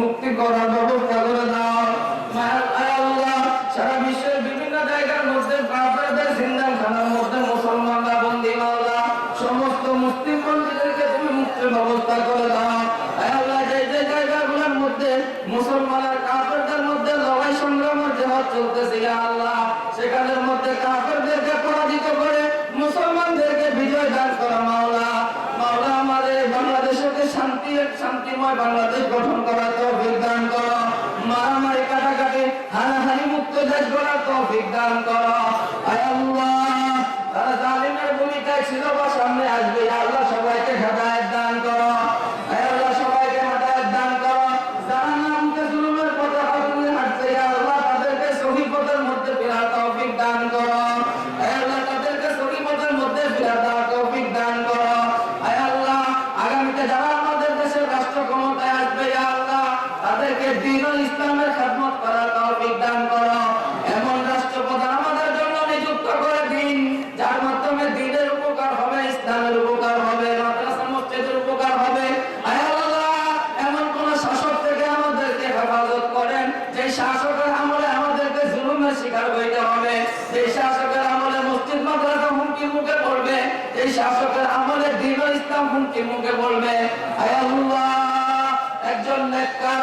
মুক্তি করার ব্যবস্থা করে দাও। সারা বিশ্বের বিভিন্ন জায়গার মধ্যে কাফেরদের মধ্যে মুসলমানরা বন্দী মাওলা, সমস্ত মুসলিম তুমি মুক্তির ব্যবস্থা করে দাও। যে মধ্যে মুসলমান আর মধ্যে লড়াই চলতেছে আল্লাহ, সেখানের মধ্যে পরাজিত করে মুসলমানদেরকে বিজয় দান করা, মাওলা। মাওলা, আমাদের বাংলাদেশকে শান্তি, শান্তিময় বাংলাদেশ গঠন করা শেষ করার তৌফিক দান করো। আয় আল্লাহ, তারা জালিমের ভূমিকায় ছিল বা সামনে আসবে আল্লাহ সবাইকে হেদায়েত দান করো। মধ্যে ফেরার তৌফিক দান করো। আয় আল্লাহ আমাদের দেশের রাষ্ট্র আসবে আল্লাহ, তাদেরকে ইসলাম শাসকের আমলে আমাদেরকে জুলুমের শিকার হইতে হবে। এই শাসকের আমলে মসজিদ, মাদ্রাসা হুমকির মুখে পড়বে। এই শাসকের আমলে দীর্ঘ ইসলাম হুমকির মুখে পড়বে। আয়াল্লাহ, একজন নেককার